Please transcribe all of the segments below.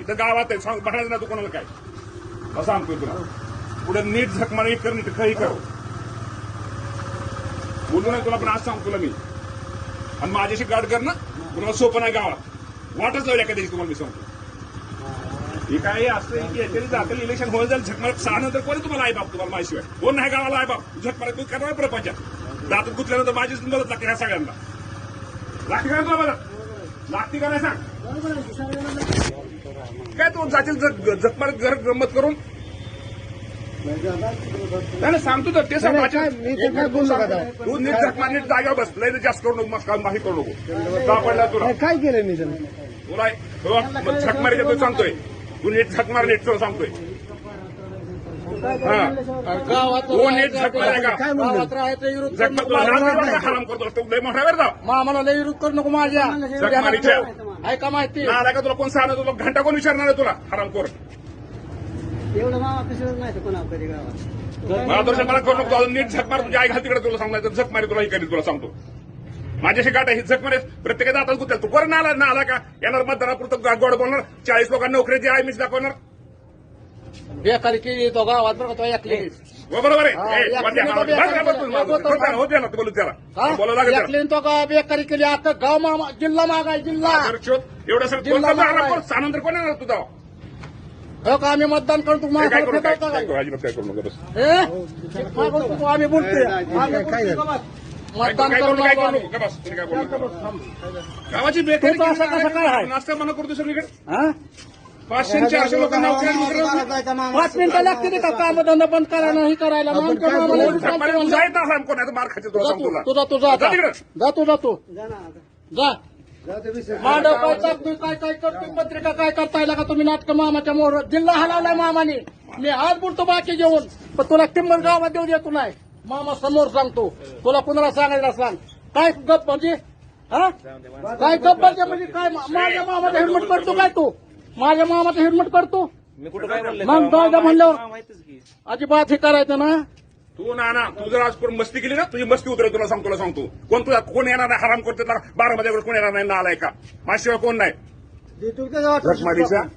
इथं गावात आहे. सांग बघायचं ना तू कोणाला काय. असं सांगतोय तुला. पुढे नीट झक कर नीट काही कर. बोलू नाही तुला पण आज सांगतो तुला मी. आणि माझ्याशी गाड कर ना. कुणाला सोपं नाही गावात. वाटच लावल्या कधी तुम्हाला मी सांगतो. हे काय असं की याच्याने दाखल इलेक्शन होईल जाईल झकमारत सहा नंतर कोणी तुम्हाला आई बाप तुम्हाला माहिशिवाय कोण नाही गावाला आहे बाप? झकमारत करणार प्रपंचात? दातून गुतल्यानंतर माझीच मदत लागते ह्या सगळ्यांना. लागते का तुला मदत? लागते का नाही सांग? काय तू जातील घर गंमत करून? नाही नाही, सांगतो तर ते सांग? तू नीट झकमार नीट जागेवर बस. लय जास्त करू नको मस्त माही करू नको. का पडला तुला? काय केलं मी तुला हो, झक मारी तू सांगतोय. तू नीट झक मार नीट तुला सांगतोय. हा. तू नीट झक मार झक मार हराम करतो. तू लय मोठा वेळ मामाला लय विरोध करू नको माझ्या. झक मारीच्या ऐका माहिती? ना आला का तुला? कोण सांगणार तुला? घंटा कोण विचारणार आहे तुला? हराम कोर एवढं मामा पिसळत नाही कोणा कधी गावात? मला दर्शन मला करू नको. अजून नीट झक मार. तुझ्या आई घाल तिकडे तुला सांगणार झक मारी तुला ही करील तुला सांगतो. माझ्याशी गाठ आहे. ही झक मारे प्रत्येकाचा आता गुत्या तू कोण आला ना आला का? येणार मतदारापुरतं गोड बोलणार. चाळीस लोकांना नोकरीची आहे मीच दाखवणार. बेकारी केली. तो गावात बरं का तो ऐकले बरोबर आहे. हा, ए, या मध्ये तुम्ही हा, तो बस, बस, बेकार- बस, बस, बस, हो त्याला, बोलू त्याला. बोला लागेल. तो का बेकारी केली आता गाव मामा जिल्हा मागाय जिल्हा. एवढं. कर सानंतर कोण येणार तुझा? हो का? आम्ही मतदान करतो हे काय करू? अजिबात काय नका आम्ही बोलतोय. मतदान करून. गावाची बेकारी तुमचं असं कसं काय आहे? नाश्ता मना करतो सगळीकडे? हा? पाचशे आणि चारशे लोकांना नोकऱ्या पाच मिनिटं लागते का काम धंदा बंद करायला नाही करायला मग आमच्या मामाला सकाळी कोण आहे, मार तुला जा तू तुला. जा तिकडं. जा तू जा तू. मांडव काय चालतोय काय काय करतोय पत्रिका काय करता येईल का? तुम्ही नाटक मामाच्या मोहर जिल्हा हलावलाय मामाने. मी आज बोलतो बाकी जेवण पण तुला किंमत गावात देऊ देतो नाही. मामा समोर सांगतो. तुला कुणाला सांगायला सांग. काय गप म्हणजे? हा? काय गप म्हणजे? म्हणजे काय मा- माझ्या मामाचा हेल्मेट करतो काय तू? माझ्या मामाचा हेल्मेट करतो. मग दादा म्हणल्यावर अजिबात हे करायचं ना. तू ना ना तू जर आज कोण मस्ती केली ना तुझी मस्ती उतरेल तुला सांगतो तुला सांगतो. कोण तुला कोण येणार नाही हराम करते बारा मध्ये कोण येणार नाही ना आलाय का माझ्याशिवाय कोण नाही. देतो का गावात? रखमाडीचा ए,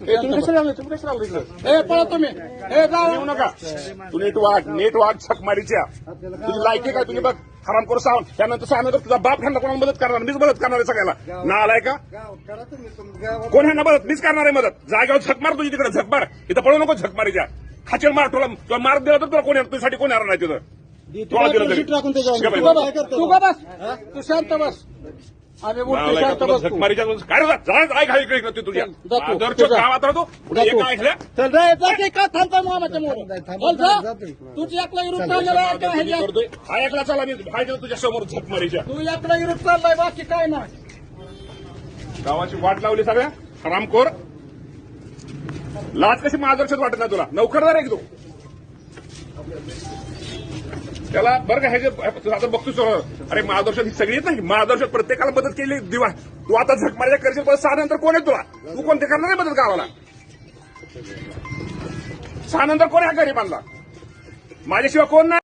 तुम्ही कशाला आले? तुम्ही कशाला आले इकडं? ए पळा तुम्ही. ए जा. येऊ नका. तू नीट वाट नीट वाट छक मारीच्या तुझी लायकी काय? तुम्ही बघ हराम करू सांग त्यानंतर सांगणार तुझा बाप ह्यांना कोणाला मदत करणार? मीच मदत करणार आहे सगळ्याला. ना आलाय का? कोण ह्यांना मदत? मीच करणार आहे मदत. जागेवर झक मार तुझी तिकडे झक मार. इथं पळू नको झक मारीच्या खाचेल मार तुला तुला मार्ग दिला तर तुला कोण तुझ्यासाठी कोण येणार नाही तिथं? तू का बस. तू शांत बस. काय तुझ्या. गावात राहतो. एक चल रे की थांबता मामाच्या मोर. तुझी एकला विरुद्ध चाललेला हा चला मी तुझ्या समोर झक मारीच्या तू एकला विरुद्ध चाललाय बाकी काय नाही. गावाची वाट लावली सगळ्या? हरामखोर लाच कशी मार्गदर्शक वाटत नाही तुला? नौकरदार आहे की तू त्याला बरं का हे जे तू आता बघतोस अरे महादर्शन ही सगळी नाही. महादर्शन प्रत्येकाला मदत केली दिवा. तू आता झक करशील पण सहा नंतर कोण आहे तुला? तू कोणते करणार नाही मदत गावाला? सहा नंतर कोण आहे गरीबांना? माझ्याशिवाय कोण नाही.